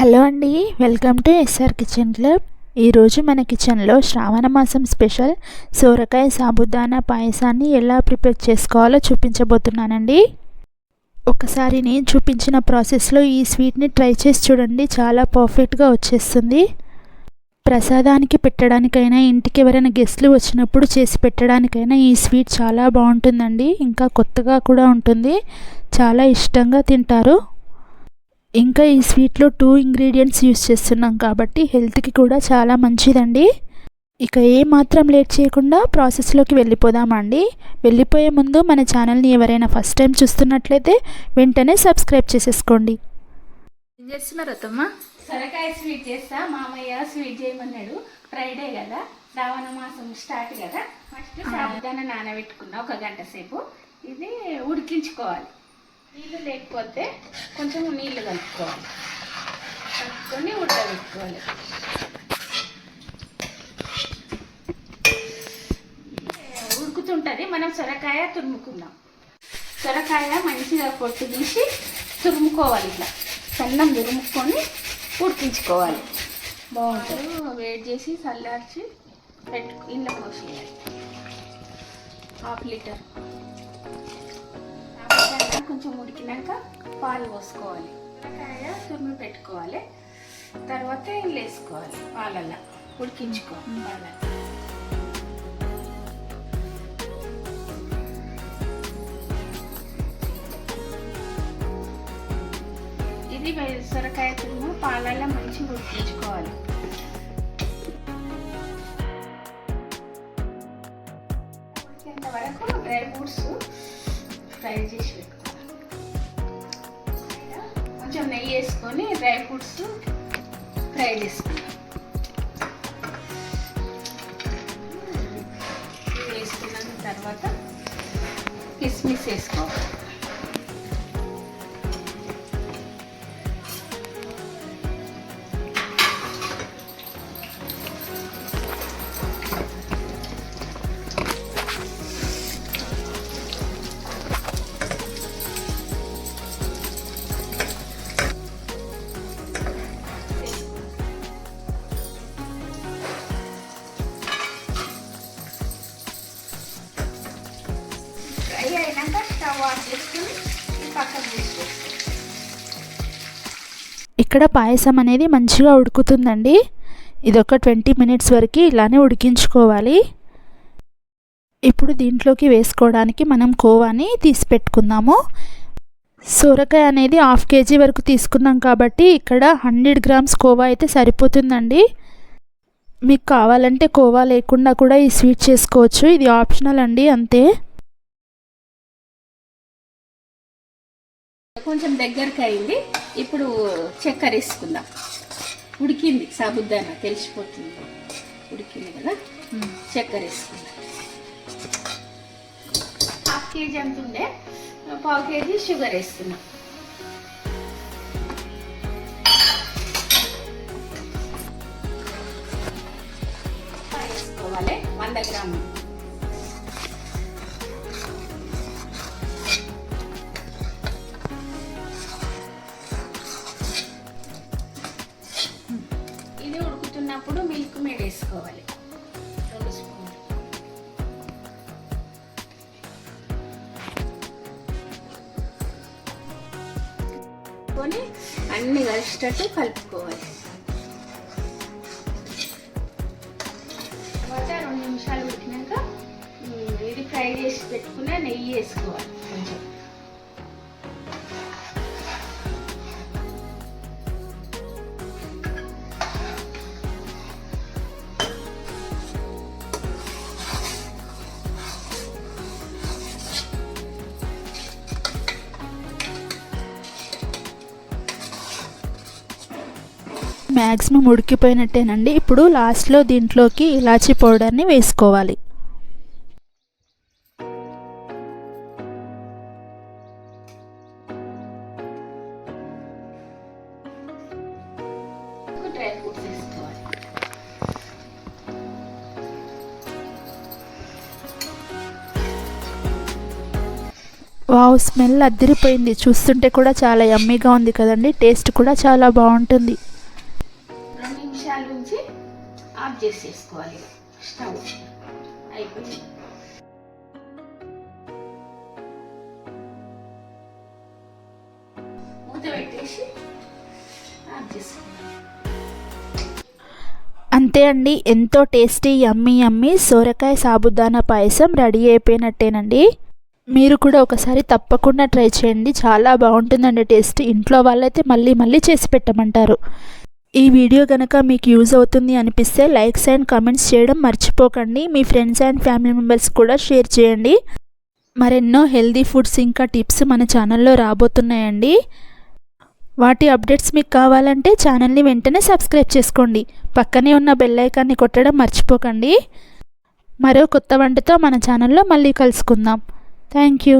Hello అండి welcome to SR kitchen club. ఈరోజు మన కిచెన్లో శ్రావణ మాసం స్పెషల్ సోరకాయ సాబుదానా పాయసాన్ని ఎలా ప్రిపేర్ చేసుకోవాలో చూపించబోతున్నానండి. ఒకసారి నేను చూపించిన ప్రాసెస్లో ఈ స్వీట్ని ట్రై చేసి చూడండి చాలా పర్ఫెక్ట్గా వచ్చేస్తుంది. ప్రసాదానికి పెట్టడానికైనా ఇంటికి ఎవరైనా గెస్ట్లు వచ్చినప్పుడు చేసి పెట్టడానికైనా ఈ స్వీట్ చాలా బాగుంటుందండి ఇంకా కొత్తగా కూడా ఉంటుంది. చాలా ఇష్టంగా తింటారు. ఇంకా ఈ స్వీట్లో టూ ఇంగ్రీడియంట్స్ యూస్ చేస్తున్నాం కాబట్టి హెల్త్కి కూడా చాలా మంచిదండి. ఇక ఏ మాత్రం లేట్ చేయకుండా ప్రాసెస్లోకి వెళ్ళిపోదామండి. వెళ్ళిపోయే ముందు మన ఛానల్ని ఎవరైనా ఫస్ట్ టైం చూస్తున్నట్లయితే వెంటనే సబ్స్క్రైబ్ చేసేసుకోండి. ఏం చేస్తున్నారు అత్తమ్మ సొరకాయ స్వీట్ చేస్తా. మామయ్య స్వీట్ చేయమన్నాడు. ఫ్రైడే కదా. శ్రావణ మాసం స్టార్ట్ కదా. ఫస్ట్ సాబుదాన నానబెట్టుకున్నా ఒక గంట సేపు. ఇది ఉడికించుకోవాలి. నీళ్ళు లేకపోతే కొంచెం నీళ్ళు కలుపుకోవాలి. కలుపుకొని ఉడకబెట్టుకోవాలి. ఉడుకుతుంటుంది. మనం సొరకాయ తురుముకుందాం. సొరకాయ మంచిగా పొట్టు తీసి తురుముకోవాలి ఇట్లా. సన్నం తురుముకొని ఉడికించుకోవాలి. బాగుంటుంది. వేడి చేసి చల్లార్చి పెట్టు ఇళ్ళ పోసేయాలి. Half litre. కొంచెం ఉడికినాక పాలు పోసుకోవాలి. తురిమి పెట్టుకోవాలి. తర్వాత ఇల్లు వేసుకోవాలి పాలల్లో. ఉడికించుకోవాలి పాలల్లో. ఇది సొరకాయ తురుము పాలల్లో మంచిగా ఉడికించుకోవాలి. ఉడికేంత వరకు డ్రై ఫ్రూట్స్ ఫ్రై చేసి పెట్టుకోవాలి. కొంచెం నెయ్యి వేసుకొని డ్రై ఫ్రూట్స్ ఫ్రై చేసుకున్నాం వేసుకున్న తర్వాత కిస్మిస్ వేసుకోవాలి. చేసుకుని పక్కన ఇక్కడ పాయసం అనేది మంచిగా ఉడుకుతుందండి. ఇది ఒక ట్వంటీ మినిట్స్ వరకు ఇలానే ఉడికించుకోవాలి. ఇప్పుడు దీంట్లోకి వేసుకోవడానికి మనం కోవాని తీసి పెట్టుకుందాము. సొరకాయ అనేది హాఫ్ కేజీ వరకు తీసుకున్నాం కాబట్టి ఇక్కడ హండ్రెడ్ గ్రామ్స్ కోవా అయితే సరిపోతుందండి. మీకు కావాలంటే కోవా లేకుండా కూడా ఈ స్వీట్ చేసుకోవచ్చు. ఇది ఆప్షనల్ అండి అంతే. కొంచెం దగ్గరకు అయింది ఇప్పుడు చక్కెర వేసుకుందాం. ఉడికింది. సాబుదానా తెలిసిపోతుంది. ఉడికింది కదా? చక్కెర వేసుకుందాం. హాఫ్ కేజీ అంత ఉండే. పావు కేజీ షుగర్ వేస్తున్నాం వేసుకోవాలి. వంద గ్రాములు. వేసుకోవాలి రెండు స్పూన్లు కొని అన్ని కలిసేటట్టు కలుపుకోవాలి. తర్వాత రెండు నిమిషాలు పెట్టినాక ఇది ఫ్రై చేసి పెట్టుకున్న నెయ్యి వేసుకోవాలి. కొంచెం. మ్యాక్సిమం ఉడికిపోయినట్టేనండి ఇప్పుడు లాస్ట్లో దీంట్లోకి ఇలాచీ పౌడర్ని వేసుకోవాలి. వావ్ స్మెల్ అద్దరిపోయింది చూస్తుంటే కూడా చాలా యమ్మీగా ఉంది కదండి. టేస్ట్ కూడా చాలా బాగుంటుంది. నిమిషాల నుంచి ఆఫ్ చేసేసుకోవాలి. స్టవ్ అయిపోయింది. మూత పెట్టేసి ఆఫ్ అంతే అండి. ఎంతో టేస్టీ యమ్మీ యమ్మీ సోరకాయ సాబుదానా పాయసం రెడీ అయిపోయినట్టేనండి. మీరు కూడా ఒకసారి తప్పకుండా ట్రై చేయండి. చాలా బాగుంటుందండి టేస్ట్. ఇంట్లో వాళ్ళైతే మళ్ళీ మళ్ళీ చేసి పెట్టమంటారు. ఈ వీడియో కనుక మీకు యూజ్ అవుతుంది అనిపిస్తే లైక్స్ అండ్ కామెంట్స్ చేయడం మర్చిపోకండి. మీ ఫ్రెండ్స్ అండ్ ఫ్యామిలీ మెంబర్స్ కూడా షేర్ చేయండి. మరెన్నో హెల్దీ ఫుడ్స్ ఇంకా టిప్స్ మన ఛానల్లో రాబోతున్నాయండి. వాటి అప్డేట్స్ మీకు కావాలంటే ఛానల్ని వెంటనే సబ్స్క్రైబ్ చేసుకోండి. పక్కనే ఉన్న బెల్ ఐకాన్ని కొట్టడం మర్చిపోకండి. మరో కొత్త వంటతో మన ఛానల్లో మళ్ళీ కలుసుకుందాం. Thank you.